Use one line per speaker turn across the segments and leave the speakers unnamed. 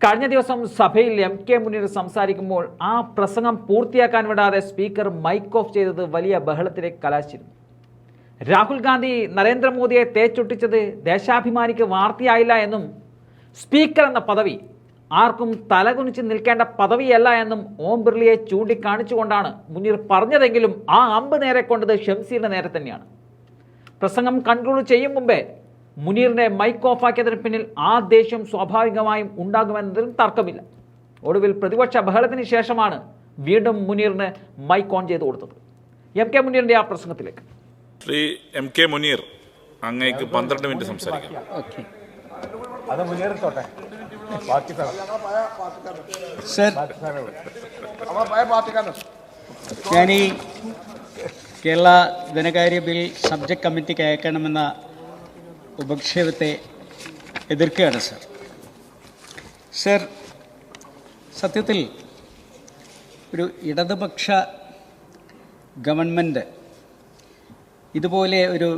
കഴിഞ്ഞ ദിവസം സഭയിൽ എം കെ മുനീർ സംസാരിക്കുമ്പോൾ ആ പ്രസംഗം പൂർത്തിയാക്കാൻ വിടാതെ സ്പീക്കർ മൈക്ക് ഓഫ് ചെയ്തത് വലിയ ബഹളത്തിലേക്ക് കലാശിരുന്നു രാഹുൽ ഗാന്ധി നരേന്ദ്രമോദിയെ തേച്ചൊട്ടിച്ചത് ദേശാഭിമാനിക്ക് വാർത്തയായില്ല എന്നും സ്പീക്കർ എന്ന പദവി ആർക്കും തലകുനിച്ച് നിൽക്കേണ്ട പദവിയല്ല എന്നും ഓം ബിർളിയെ ചൂണ്ടിക്കാണിച്ചുകൊണ്ടാണ് മുനീർ പറഞ്ഞതെങ്കിലും ആ അമ്പ് നേരെ കൊണ്ടത് ഷംസീറിന്റെ നേരെ തന്നെയാണ്. പ്രസംഗം കൺക്ലൂഡ് ചെയ്യും മുമ്പേ മുനീറിനെ മൈക്ക് ഓഫാക്കിയതിന് പിന്നിൽ ആ ദേഷ്യം സ്വാഭാവികമായും ഉണ്ടാകുമെന്നതിലും തർക്കമില്ല. ഒടുവിൽ പ്രതിപക്ഷ ബഹളത്തിന് ശേഷമാണ് വീണ്ടും മുനീറിന് മൈക്ക് ഓൺ ചെയ്ത് കൊടുത്തത്. എം കെ മുനീറിന്റെ ആ പ്രസംഗത്തിലേക്ക്.
ശ്രീ എം കെ മുനീർ അങ്ങേക്ക് പന്ത്രണ്ട് മിനിറ്റ് സംസാരിക്കാം.
ഞാനീ
ഞാൻ ഈ കേരള ധനകാര്യ ബിൽ സബ്ജക്ട് കമ്മിറ്റിക്ക് അയക്കണമെന്ന ഉപക്ഷേപത്തെ എതിർക്കുകയാണ് സർ. സർ സത്യത്തിൽ ഒരു ഇടതുപക്ഷ ഗവൺമെന്റ് ഇതുപോലെ ഒരു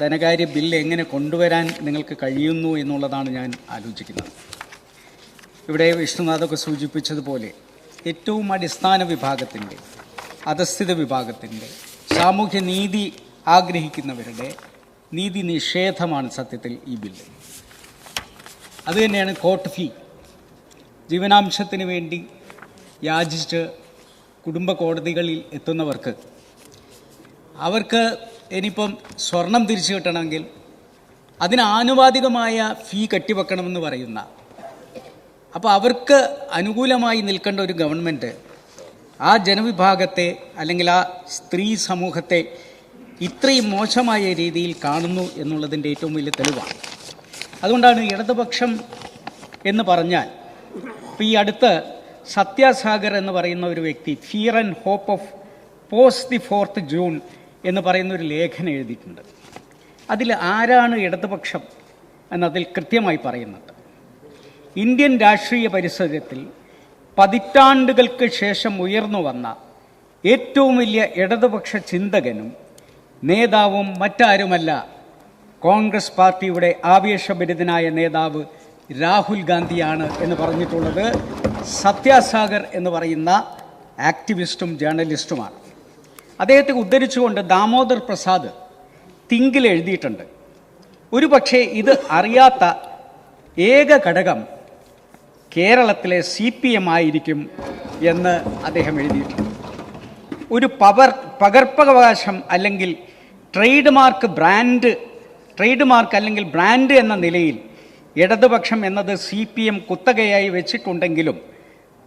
ധനകാര്യ ബില്ല് എങ്ങനെ കൊണ്ടുവരാൻ നിങ്ങൾക്ക് കഴിയുന്നു എന്നുള്ളതാണ് ഞാൻ ആലോചിക്കുന്നത്. ഇവിടെ വിഷ്ണുനാഥൊക്കെ സൂചിപ്പിച്ചതുപോലെ ഏറ്റവും അടിസ്ഥാന വിഭാഗത്തിന്റെ അധസ്ഥിത വിഭാഗത്തിന്റെ സാമൂഹ്യ നീതി ആഗ്രഹിക്കുന്നവരുടെ നീതി നിഷേധമാണ് സത്യത്തിൽ ഈ ബില്ല് അതുതന്നെയാണ് കോർട്ട് ഫീ ജീവനാംശത്തിന് വേണ്ടി യാചിച്ച് കുടുംബ കോടതികളിൽ എത്തുന്നവർക്ക്. അവർക്ക് ഇനിയിപ്പം സ്വർണം തിരിച്ചു കിട്ടണമെങ്കിൽ അതിന് ആനുപാതികമായ ഫീ കെട്ടിവെക്കണമെന്ന് പറയുന്ന. അപ്പോൾ അവർക്ക് അനുകൂലമായി നിൽക്കേണ്ട ഒരു ഗവൺമെന്റ് ആ ജനവിഭാഗത്തെ അല്ലെങ്കിൽ ആ സ്ത്രീ സമൂഹത്തെ ഇത്രയും മോശമായ രീതിയിൽ കാണുന്നു എന്നുള്ളതിന്റെ ഏറ്റവും വലിയ തെളിവാണ്. അതുകൊണ്ടാണ് ഇടതുപക്ഷം എന്ന് പറഞ്ഞാൽ ഇപ്പോൾ ഈ അടുത്ത് സത്യാസാഗർ എന്ന് പറയുന്ന ഒരു വ്യക്തി fear and hope of post the fourth June എന്ന് പറയുന്ന ഒരു ലേഖനം എഴുതിയിട്ടുണ്ട്. അതിൽ ആരാണ് ഇടതുപക്ഷം എന്നതിൽ കൃത്യമായി പറയുന്നുണ്ട്. ഇന്ത്യൻ രാഷ്ട്രീയ പരിസരത്തിൽ പതിറ്റാണ്ടുകൾക്ക് ശേഷം ഉയർന്നു വന്ന ഏറ്റവും വലിയ ഇടതുപക്ഷ ചിന്തകനും നേതാവും മറ്റാരുമല്ല. കോൺഗ്രസ് പാർട്ടിയുടെ ആവേശഭരിതനായ നേതാവ് രാഹുൽ ഗാന്ധിയാണ് എന്ന് പറഞ്ഞിട്ടുള്ളത്. സത്യാസാഗർ എന്ന് പറയുന്ന ആക്ടിവിസ്റ്റും ജേർണലിസ്റ്റുമാണ്. അദ്ദേഹത്തെ ഉദ്ധരിച്ചുകൊണ്ട് ദാമോദർ പ്രസാദ് തിങ്കിൽ എഴുതിയിട്ടുണ്ട്. ഒരു പക്ഷേ ഇത് അറിയാത്ത ഏക ഘടകം കേരളത്തിലെ സി പി എം ആയിരിക്കും എന്ന് അദ്ദേഹം എഴുതിയിട്ടുണ്ട്. ഒരു പവർ പകർപ്പവകാശം അല്ലെങ്കിൽ trade mark brand trade mark അല്ലെങ്കിൽ ബ്രാൻഡ് എന്ന നിലയിൽ ഇടതുപക്ഷം എന്നത് സി പി എം കുത്തകയായി വെച്ചിട്ടുണ്ടെങ്കിലും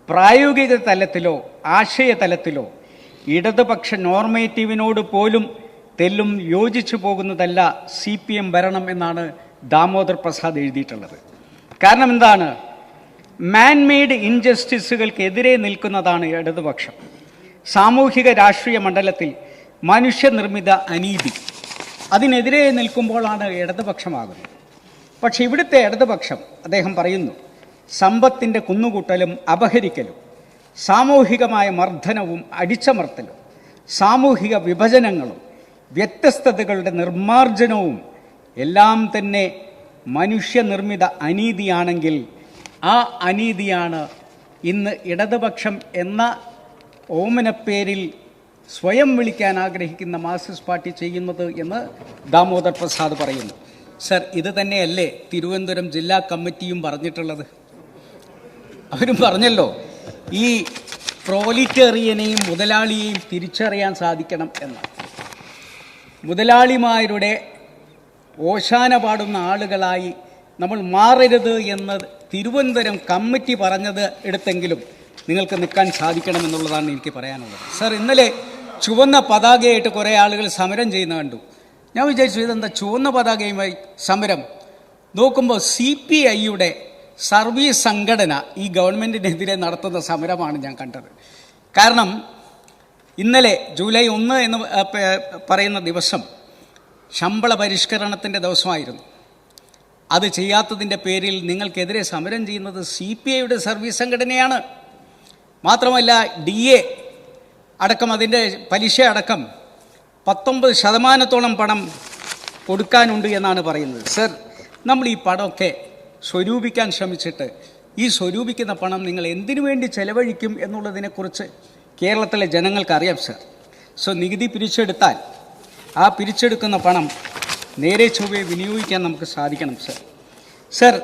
പ്രായോഗിക തലത്തിലോ ആശയ തലത്തിലോ ഇടതുപക്ഷ നോർമേറ്റീവിനോട് പോലും തെല്ലും യോജിച്ചു പോകുന്നതല്ല സി പി എം ഭരണം എന്നാണ് ദാമോദർ പ്രസാദ് എഴുതിയിട്ടുള്ളത്. കാരണം എന്താണ്? മാൻമെയ്ഡ് ഇൻജസ്റ്റിസുകൾക്കെതിരെ നിൽക്കുന്നതാണ് ഇടതുപക്ഷം. സാമൂഹിക രാഷ്ട്രീയ മണ്ഡലത്തിൽ മനുഷ്യനിർമ്മിത അനീതി. അതിനെതിരെ നിൽക്കുമ്പോഴാണ് ഇടതുപക്ഷമാകുന്നത്. പക്ഷേ ഇവിടുത്തെ ഇടതുപക്ഷം അദ്ദേഹം പറയുന്നു സമ്പത്തിന്റെ കുന്നുകൂട്ടലും അപഹരിക്കലും സാമൂഹികമായ മർദ്ദനവും അടിച്ചമർത്തലും സാമൂഹിക വിഭജനങ്ങളും വ്യത്യസ്തതകളുടെ നിർമ്മാർജനവും എല്ലാം തന്നെ മനുഷ്യനിർമ്മിത അനീതിയാണെങ്കിൽ ആ അനീതിയാണ് ഇന്ന് ഇടതുപക്ഷം എന്ന ഓമനപ്പേരിൽ സ്വയം വിളിക്കാൻ ആഗ്രഹിക്കുന്ന മാർക്സിസ്റ്റ് പാർട്ടി ചെയ്യുന്നത് എന്ന് ദാമോദർ പ്രസാദ് പറയുന്നു. സർ ഇത് തന്നെയല്ലേ തിരുവനന്തപുരം ജില്ലാ കമ്മിറ്റിയും പറഞ്ഞിട്ടുള്ളത്? അവരും പറഞ്ഞല്ലോ ഈ പ്രോലിറ്റേറിയനെയും മുതലാളിയെയും തിരിച്ചറിയാൻ സാധിക്കണം എന്ന്. മുതലാളിമാരുടെ ഓശാന പാടുന്ന ആളുകളായി നമ്മൾ മാറരുത് എന്ന് തിരുവനന്തപുരം കമ്മിറ്റി പറഞ്ഞത് എടുത്തെങ്കിലും നിങ്ങൾക്ക് നിൽക്കാൻ സാധിക്കണമെന്നുള്ളതാണ് എനിക്ക് പറയാനുള്ളത്. സർ ഇന്നലെ ചുവന്ന പതാകയായിട്ട് കുറേ ആളുകൾ സമരം ചെയ്യുന്ന കണ്ടു. ഞാൻ വിചാരിച്ചു ഇതെന്താ ചുവന്ന പതാകയുമായി സമരം? നോക്കുമ്പോൾ സി പി ഐയുടെ സർവീസ് സംഘടന ഈ ഗവൺമെന്റിനെതിരെ നടത്തുന്ന സമരമാണ് ഞാൻ കണ്ടത്. കാരണം ഇന്നലെ ജൂലൈ ഒന്ന് എന്ന് പറയുന്ന ദിവസം ശമ്പള പരിഷ്കരണത്തിന്റെ ദിവസമായിരുന്നു. അത് ചെയ്യാത്തതിന്റെ പേരിൽ നിങ്ങൾക്കെതിരെ സമരം ചെയ്യുന്നത് സി പി ഐയുടെ സർവീസ് സംഘടനയാണ്. മാത്രമല്ല ഡി എ അടക്കം അതിന്റെ പലിശ അടക്കം പത്തൊമ്പത് ശതമാനത്തോളം പണം കൊടുക്കാനുണ്ട് എന്നാണ് പറയുന്നത്. സർ നമ്മൾ ഈ പണമൊക്കെ സ്വരൂപിക്കാൻ ശ്രമിച്ചിട്ട് ഈ സ്വരൂപിക്കുന്ന പണം നിങ്ങൾ എന്തിനു വേണ്ടി ചെലവഴിക്കും എന്നുള്ളതിനെക്കുറിച്ച് കേരളത്തിലെ ജനങ്ങൾക്ക് അറിയാം സർ. സോ നികുതി പിരിച്ചെടുത്താൽ ആ പിരിച്ചെടുക്കുന്ന പണം നേരെ ചൊവ്വയെ വിനിയോഗിക്കാൻ നമുക്ക് സാധിക്കണം സർ. സർ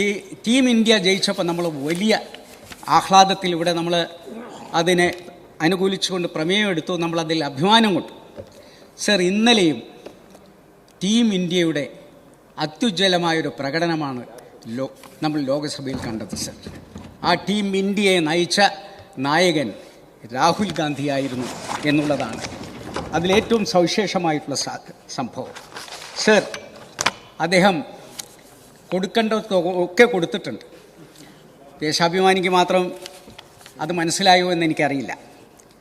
ഈ ടീം ഇന്ത്യ ജയിച്ചപ്പോൾ നമ്മൾ വലിയ ആഹ്ലാദത്തിൽ ഇവിടെ നമ്മൾ അതിനെ അനുകൂലിച്ചുകൊണ്ട് പ്രമേയം എടുത്തു നമ്മളതിൽ അഭിമാനം കൊണ്ടു സർ ഇന്നലെയും ടീം ഇന്ത്യയുടെ അത്യുജ്വലമായൊരു പ്രകടനമാണ് ലോ നമ്മൾ ലോകസഭയിൽ കണ്ടത് സർ. ആ ടീം ഇന്ത്യയെ നയിച്ച നായകൻ രാഹുൽ ഗാന്ധിയായിരുന്നു എന്നുള്ളതാണ് അതിലേറ്റവും സവിശേഷമായിട്ടുള്ള സംഭവം. സർ അദ്ദേഹം കൊടുക്കേണ്ട ഒക്കെ കൊടുത്തിട്ടുണ്ട്. ദേശാഭിമാനിക്ക് മാത്രം അത് മനസ്സിലായോ എന്ന് എനിക്കറിയില്ല.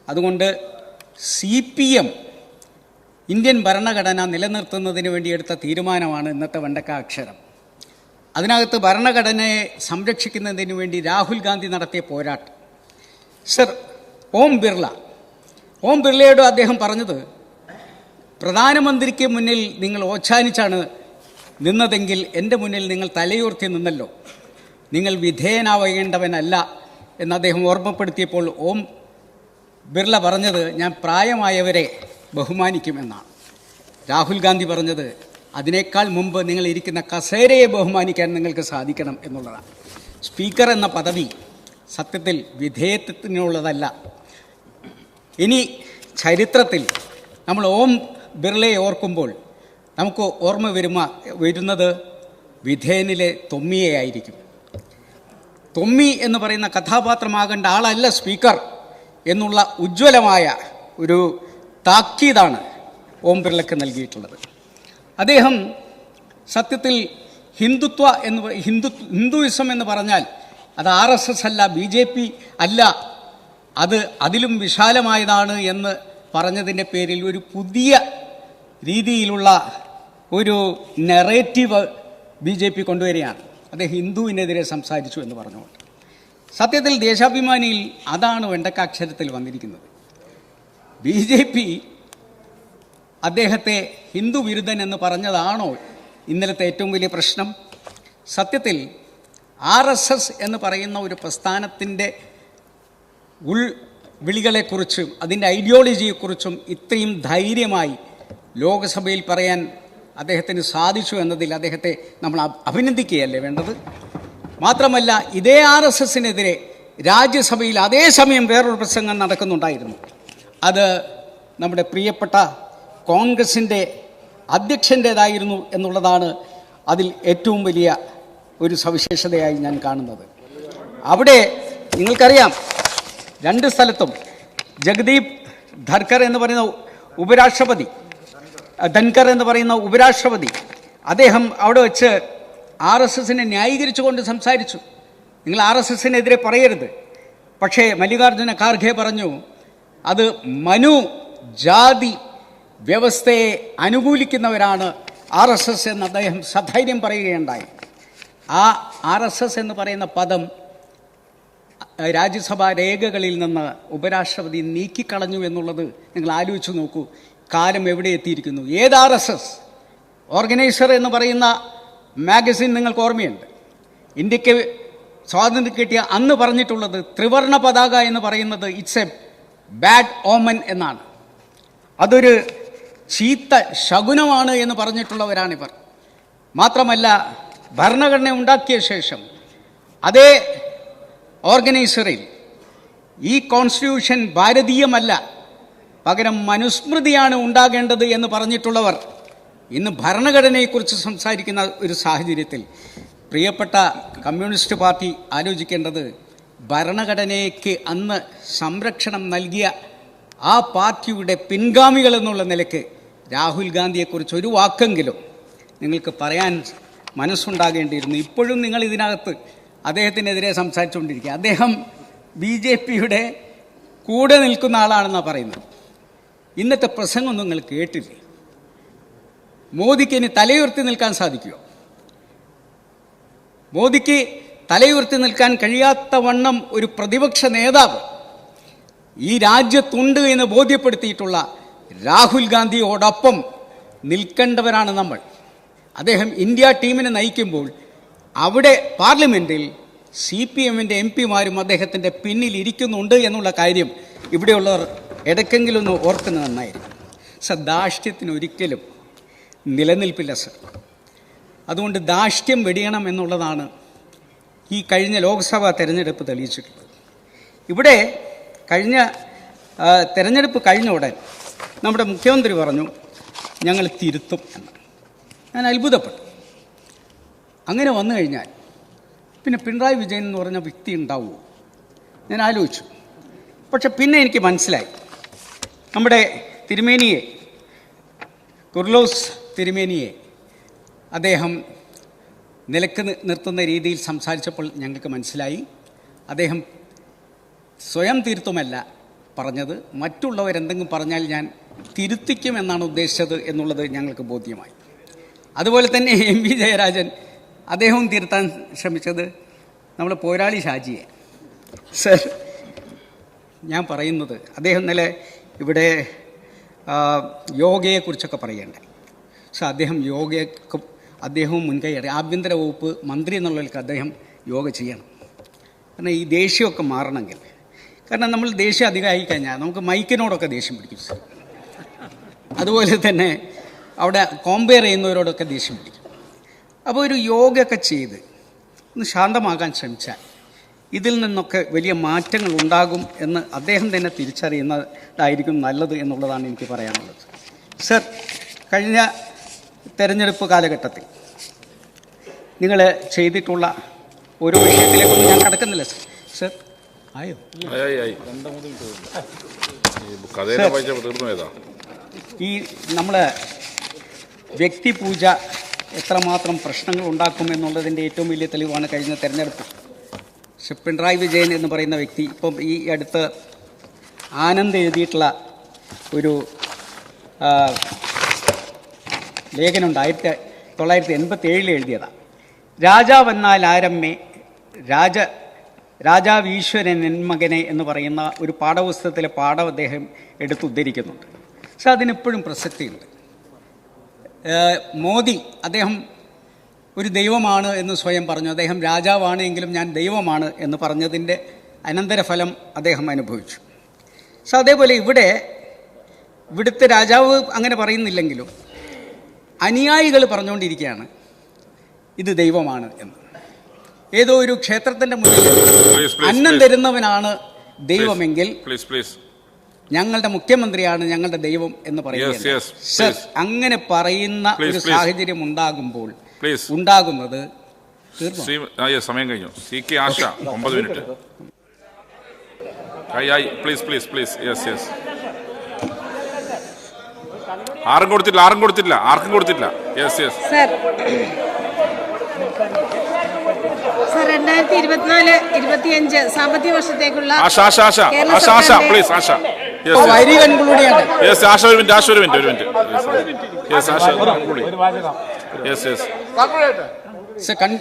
അതുകൊണ്ട് സി പി എം ഇന്ത്യൻ ഭരണഘടന നിലനിർത്തുന്നതിന് വേണ്ടി എടുത്ത തീരുമാനമാണ് ഇന്നത്തെ വെണ്ടക്ക അക്ഷരം. അതിനകത്ത് ഭരണഘടനയെ സംരക്ഷിക്കുന്നതിന് വേണ്ടി രാഹുൽ ഗാന്ധി നടത്തിയ പോരാട്ടം. സർ ഓം ബിർള. ഓം ബിർളയോട് അദ്ദേഹം പറഞ്ഞത് പ്രധാനമന്ത്രിക്ക് മുന്നിൽ നിങ്ങൾ ഓച്ഛാനിച്ചാണ് നിന്നതെങ്കിൽ എന്റെ മുന്നിൽ നിങ്ങൾ തലയുയർത്തി നിന്നല്ലോ. നിങ്ങൾ വിധേയനാവേണ്ടവനല്ല എന്ന് അദ്ദേഹം ഓർമ്മപ്പെടുത്തിയപ്പോൾ ഓം ബിർള പറഞ്ഞത് ഞാൻ പ്രായമായവരെ ബഹുമാനിക്കുമെന്നാണ്. രാഹുൽ ഗാന്ധി പറഞ്ഞത് അതിനേക്കാൾ മുമ്പ് നിങ്ങൾ ഇരിക്കുന്ന കസേരയെ ബഹുമാനിക്കാൻ നിങ്ങൾക്ക് സാധിക്കണം എന്നുള്ളതാണ്. സ്പീക്കർ എന്ന പദവി സത്യത്തിൽ വിധേയത്വത്തിനുള്ളതല്ല. ഇനി ചരിത്രത്തിൽ നമ്മൾ ഓം ബിർളയെ ഓർക്കുമ്പോൾ നമുക്ക് ഓർമ്മ വരുമ വരുന്നത് വിധേയനിലെ തൊമ്മിയെയായിരിക്കും. തൊമ്മി എന്ന് പറയുന്ന കഥാപാത്രമാകേണ്ട ആളല്ല സ്പീക്കർ എന്നുള്ള ഉജ്ജ്വലമായ ഒരു താക്കീതാണ് ഓം ബിർളയ്ക്ക് നൽകിയിട്ടുള്ളത്. അദ്ദേഹം സത്യത്തിൽ ഹിന്ദുത്വ എന്ന് ഹിന്ദു ഹിന്ദുയിസം എന്ന് പറഞ്ഞാൽ അത് ആർ എസ് എസ് അല്ല ബി ജെ പി അല്ല അത് അതിലും വിശാലമായതാണ് എന്ന് പറഞ്ഞതിന്റെ പേരിൽ ഒരു പുതിയ രീതിയിലുള്ള ഒരു നെറേറ്റീവ് ബി ജെ പി കൊണ്ടുവരികയാണ്. അദ്ദേഹം ഹിന്ദുവിനെതിരെ സംസാരിച്ചു എന്ന് പറഞ്ഞുകൊണ്ട്. സത്യത്തിൽ ദേശാഭിമാനിയിൽ അതാണ് വെണ്ടക്കാക്ഷരത്തിൽ വന്നിരിക്കുന്നത്. ബി ജെ പി അദ്ദേഹത്തെ ഹിന്ദു വിരുദ്ധൻ എന്ന് പറഞ്ഞതാണോ ഇന്നലത്തെ ഏറ്റവും വലിയ പ്രശ്നം? സത്യത്തിൽ ആർ എസ് എസ് എന്ന് പറയുന്ന ഒരു പ്രസ്ഥാനത്തിന്റെ ഉൾ വിളികളെക്കുറിച്ചും അതിന്റെ ഐഡിയോളജിയെക്കുറിച്ചും ഇത്രയും ധൈര്യമായി ലോകസഭയിൽ പറയാൻ അദ്ദേഹത്തിന് സാധിച്ചു എന്നതിൽ അദ്ദേഹത്തെ നമ്മൾ അഭ- അഭിനന്ദിക്കുകയല്ലേ വേണ്ടത്? മാത്രമല്ല ഇതേ ആർ എസ് എസിനെതിരെ രാജ്യസഭയിൽ അതേസമയം വേറൊരു പ്രസംഗം നടക്കുന്നുണ്ടായിരുന്നു. അത് നമ്മുടെ പ്രിയപ്പെട്ട കോൺഗ്രസിന്റെ അധ്യക്ഷന്റേതായിരുന്നു എന്നുള്ളതാണ് അതിൽ ഏറ്റവും വലിയ ഒരു സവിശേഷതയായി ഞാൻ കാണുന്നത്. അവിടെ നിങ്ങൾക്കറിയാം രണ്ട് സ്ഥലത്തും ജഗദീപ് ധർക്കർ എന്ന് പറയുന്ന ഉപരാഷ്ട്രപതി ധൻകർ എന്ന് പറയുന്ന ഉപരാഷ്ട്രപതി അദ്ദേഹം അവിടെ വെച്ച് ആർ എസ് എസിനെ ന്യായീകരിച്ചുകൊണ്ട് സംസാരിച്ചു. നിങ്ങൾ ആർ എസ് എസിനെതിരെ പറയരുത്. പക്ഷേ മല്ലികാർജുന ഖാർഖെ പറഞ്ഞു അത് മനു ജാതി വ്യവസ്ഥയെ അനുകൂലിക്കുന്നവരാണ് ആർ എസ് എസ് എന്ന് അദ്ദേഹം സധൈര്യം പറയുകയുണ്ടായി. ആ ആർ എസ് എസ് എന്ന് പറയുന്ന പദം രാജ്യസഭാ രേഖകളിൽ നിന്ന് ഉപരാഷ്ട്രപതി നീക്കിക്കളഞ്ഞു എന്നുള്ളത് നിങ്ങൾ ആലോചിച്ച് നോക്കൂ. കാലം എവിടെ എത്തിയിരിക്കുന്നു? ഏത് ആർ എസ് എസ് ഓർഗനൈസർ എന്ന് പറയുന്ന മാഗസിൻ നിങ്ങൾക്ക് ഓർമ്മയുണ്ട്. ഇന്ത്യയ്ക്ക് സ്വാതന്ത്ര്യം കിട്ടിയ അന്ന് പറഞ്ഞിട്ടുള്ളത് ത്രിവർണ പതാക എന്ന് പറയുന്നത് ഇറ്റ്സ് എ ബാഡ് ഓമൻ എന്നാണ്. അതൊരു ചീത്ത ശകുനമാണ് എന്ന് പറഞ്ഞിട്ടുള്ളവരാണിവർ മാത്രമല്ല ഭരണഘടന ഉണ്ടാക്കിയ ശേഷം അതേ ഓർഗനൈസറിൽ ഈ കോൺസ്റ്റിറ്റ്യൂഷൻ ഭാരതീയമല്ല പകരം മനുസ്മൃതിയാണ് ഉണ്ടാകേണ്ടത് എന്ന് പറഞ്ഞിട്ടുള്ളവർ ഇന്ന് ഭരണഘടനയെക്കുറിച്ച് സംസാരിക്കുന്ന ഒരു സാഹചര്യത്തിൽ പ്രിയപ്പെട്ട കമ്മ്യൂണിസ്റ്റ് പാർട്ടി ആലോചിക്കേണ്ടത് ഭരണഘടനയ്ക്ക് അന്ന് സംരക്ഷണം നൽകിയ ആ പാർട്ടിയുടെ പിൻഗാമികൾ എന്നുള്ള നിലയ്ക്ക് രാഹുൽ ഗാന്ധിയെക്കുറിച്ച് ഒരു വാക്കെങ്കിലും നിങ്ങൾക്ക് പറയാൻ മനസ്സുണ്ടാകേണ്ടിയിരുന്നു. ഇപ്പോഴും നിങ്ങൾ ഇതിനകത്ത് അദ്ദേഹത്തിനെതിരെ സംസാരിച്ചുകൊണ്ടിരിക്കുക. അദ്ദേഹം ബി ജെ പിയുടെ കൂടെ നിൽക്കുന്ന ആളാണെന്നാണ് പറയുന്നത്. ഇന്നത്തെ പ്രസംഗം നിങ്ങൾ കേട്ടില്ലേ? മോദിക്ക് ഇനി തലയുയർത്തി നിൽക്കാൻ സാധിക്കുമോ മോദിക്ക് തലയുയർത്തി നിൽക്കാൻ കഴിയാത്ത വണ്ണം ഒരു പ്രതിപക്ഷ നേതാവ് ഈ രാജ്യത്തുണ്ട് എന്ന് ബോധ്യപ്പെടുത്തിയിട്ടുള്ള രാഹുൽ ഗാന്ധിയോടൊപ്പം നിൽക്കേണ്ടവരാണ് നമ്മൾ. അദ്ദേഹം ഇന്ത്യ ടീമിനെ നയിക്കുമ്പോൾ അവിടെ പാർലമെന്റിൽ സി പി എമ്മിന്റെ എം പിമാരും അദ്ദേഹത്തിന്റെ പിന്നിൽ ഇരിക്കുന്നുണ്ട് എന്നുള്ള കാര്യം ഇവിടെയുള്ളവർ ഇടയ്ക്കെങ്കിലും ഒന്ന് ഓർക്കുന്നത് നന്നായിരിക്കും. സർ ധാർഷ്ട്യത്തിന് ഒരിക്കലും നിലനിൽപ്പില്ല സർ. അതുകൊണ്ട് ധാർഷ്ട്യം വെടിയണം എന്നുള്ളതാണ് ഈ കഴിഞ്ഞ ലോക്സഭാ തെരഞ്ഞെടുപ്പ് തെളിയിച്ചിട്ടുള്ളത്. ഇവിടെ കഴിഞ്ഞ തെരഞ്ഞെടുപ്പ് കഴിഞ്ഞ ഉടൻ നമ്മുടെ മുഖ്യമന്ത്രി പറഞ്ഞു ഞങ്ങൾ തിരുത്തും എന്ന്. ഞാൻ അത്ഭുതപ്പെട്ടു. അങ്ങനെ വന്നു കഴിഞ്ഞാൽ പിന്നെ പിണറായി വിജയൻ എന്ന് പറഞ്ഞ വ്യക്തി ഉണ്ടാവുമോ? ഞാൻ ആലോചിച്ചു. പക്ഷെ പിന്നെ എനിക്ക് മനസ്സിലായി. നമ്മുടെ തിരുമേനിയെ കുർലോസ് തിരുമേനിയെ അദ്ദേഹം നിലയ്ക്ക് നിർത്തുന്ന രീതിയിൽ സംസാരിച്ചപ്പോൾ ഞങ്ങൾക്ക് മനസ്സിലായി. അദ്ദേഹം സ്വയം തീർത്തുമല്ല പറഞ്ഞത്. മറ്റുള്ളവരെന്തെങ്കിലും പറഞ്ഞാൽ ഞാൻ തിരുത്തിക്കുമെന്നാണ് ഉദ്ദേശിച്ചത് എന്നുള്ളത് ഞങ്ങൾക്ക് ബോധ്യമായി. അതുപോലെ തന്നെ എം വി ജയരാജൻ അദ്ദേഹവും തിരുത്താൻ ശ്രമിച്ചത് നമ്മൾ പോരാളി ഷാജിയെ. സർ ഞാൻ പറയുന്നത് അദ്ദേഹം ഇന്നലെ ഇവിടെ യോഗയെക്കുറിച്ചൊക്കെ പറയേണ്ടത് പക്ഷെ അദ്ദേഹം യോഗയ്ക്ക് അദ്ദേഹവും മുൻകൈ എടുക്കും ആഭ്യന്തര വകുപ്പ് മന്ത്രി എന്നുള്ളവർക്ക് അദ്ദേഹം യോഗ ചെയ്യണം. കാരണം ഈ ദേഷ്യമൊക്കെ മാറണമെങ്കിൽ. കാരണം നമ്മൾ ദേഷ്യം അധികമായി കഴിഞ്ഞാൽ നമുക്ക് മൈക്കിനോടൊക്കെ ദേഷ്യം പിടിക്കും സർ. അതുപോലെ തന്നെ അവിടെ കോമ്പയർ ചെയ്യുന്നവരോടൊക്കെ ദേഷ്യം പിടിക്കും. അപ്പോൾ ഒരു യോഗയൊക്കെ ചെയ്ത് ഒന്ന് ശാന്തമാകാൻ ശ്രമിച്ചാൽ ഇതിൽ നിന്നൊക്കെ വലിയ മാറ്റങ്ങൾ ഉണ്ടാകും എന്ന് അദ്ദേഹം തന്നെ തിരിച്ചറിയുന്നതായിരിക്കും നല്ലത് എന്നുള്ളതാണ് എനിക്ക് പറയാനുള്ളത്. സർ കഴിഞ്ഞ തെരഞ്ഞെടുപ്പ് കാലഘട്ടത്തിൽ നിങ്ങൾ ചെയ്തിട്ടുള്ള ഒരു വിഷയത്തിലേക്കൊന്നും ഞാൻ കടക്കുന്നില്ല സർ. സർ. ആയോ?
ഈ
നമ്മൾ വ്യക്തിപൂജ എത്രമാത്രം പ്രശ്നങ്ങൾ ഉണ്ടാക്കും എന്നുള്ളതിന്റെ ഏറ്റവും വലിയ തെളിവാണ് കഴിഞ്ഞ തെരഞ്ഞെടുപ്പ്. പക്ഷെ പിണറായി വിജയൻ എന്ന് പറയുന്ന വ്യക്തി ഇപ്പം ഈ അടുത്ത് ആനന്ദ് എഴുതിയിട്ടുള്ള ഒരു ലേഖനമുണ്ട് ആയിരത്തി തൊള്ളായിരത്തി എൺപത്തി ഏഴിൽ എഴുതിയതാണ് രാജാവെന്നാൽ ആരമ്മേ? രാജ രാജാവ് ഈശ്വരൻ മകനെ എന്ന് പറയുന്ന ഒരു പാഠപുസ്തകത്തിലെ പാഠം അദ്ദേഹം എടുത്തുദ്ധരിക്കുന്നുണ്ട് പക്ഷെ അതിനെപ്പോഴും പ്രസക്തിയുണ്ട്. മോദി അദ്ദേഹം ഒരു ദൈവമാണ് എന്ന് സ്വയം പറഞ്ഞു. അദ്ദേഹം രാജാവാണ് എങ്കിലും ഞാൻ ദൈവമാണ് എന്ന് പറഞ്ഞതിന്റെ അനന്തരഫലം അദ്ദേഹം അനുഭവിച്ചു. സോ അതേപോലെ ഇവിടെ ഇവിടുത്തെ രാജാവ് അങ്ങനെ പറയുന്നില്ലെങ്കിലും അനുയായികൾ പറഞ്ഞുകൊണ്ടിരിക്കുകയാണ് ഇത് ദൈവമാണ് എന്ന്. ഏതോ ഒരു ക്ഷേത്രത്തിന്റെ മുന്നിൽ അന്നം തരുന്നവനാണ് ദൈവമെങ്കിൽ ഞങ്ങളുടെ മുഖ്യമന്ത്രിയാണ് ഞങ്ങളുടെ ദൈവം എന്ന് പറയുന്നത് സർ അങ്ങനെ പറയുന്ന ഒരു. സാഹചര്യം ഉണ്ടാകുമ്പോൾ
പ്ലീസ്
ഉണ്ടാകുന്നത്? തീർന്നു?
ശ്രീ സമയം കഴിഞ്ഞു. സി കെ ആശ ഒമ്പത് മിനിറ്റ്. ആയി ആയി. Please please please yes yes ആരും കൊടുത്തില്ല ആരും കൊടുത്തില്ല ആർക്കും കൊടുത്തില്ല യെസ് യെസ്
രണ്ടായിരത്തി ഇരുപത്തിനാല് ഇരുപത്തിയഞ്ച് സാമ്പത്തിക വർഷത്തേക്കുള്ള
ആശ ആശ ആശ. ആശ ആശ പ്ലീസ് ആശ. യെസ് ആശ ഒരു മിനിറ്റ് ആശ ഒരു മിനിറ്റ് ഒരു മിനിറ്റ്. യെസ് ആശ.
ഒരു വാചകം.
യെസ് യെസ്
സർ കൺ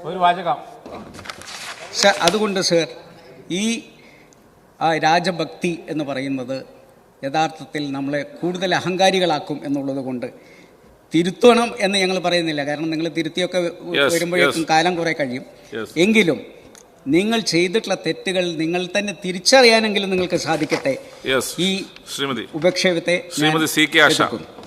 ഒരു വാചകം.
സർ അതുകൊണ്ട് സർ ഈ ആ രാജഭക്തി എന്ന് പറയുന്നത് യഥാർത്ഥത്തിൽ നമ്മളെ കൂടുതൽ അഹങ്കാരികളാക്കും എന്നുള്ളത് കൊണ്ട് തിരുത്തണം എന്ന് ഞങ്ങൾ പറയുന്നില്ല. കാരണം നിങ്ങൾ തിരുത്തിയൊക്കെ വരുമ്പോഴേക്കും കാലം കുറെ കഴിയും. എങ്കിലും നിങ്ങൾ ചെയ്തിട്ടുള്ള തെറ്റുകൾ നിങ്ങൾ തന്നെ തിരിച്ചറിയാനെങ്കിലും നിങ്ങൾക്ക് സാധിക്കട്ടെ. ഈ
ശ്രീമതി.
ഉപക്ഷേപത്തെ
ശ്രീമതി സി കെ ആശ.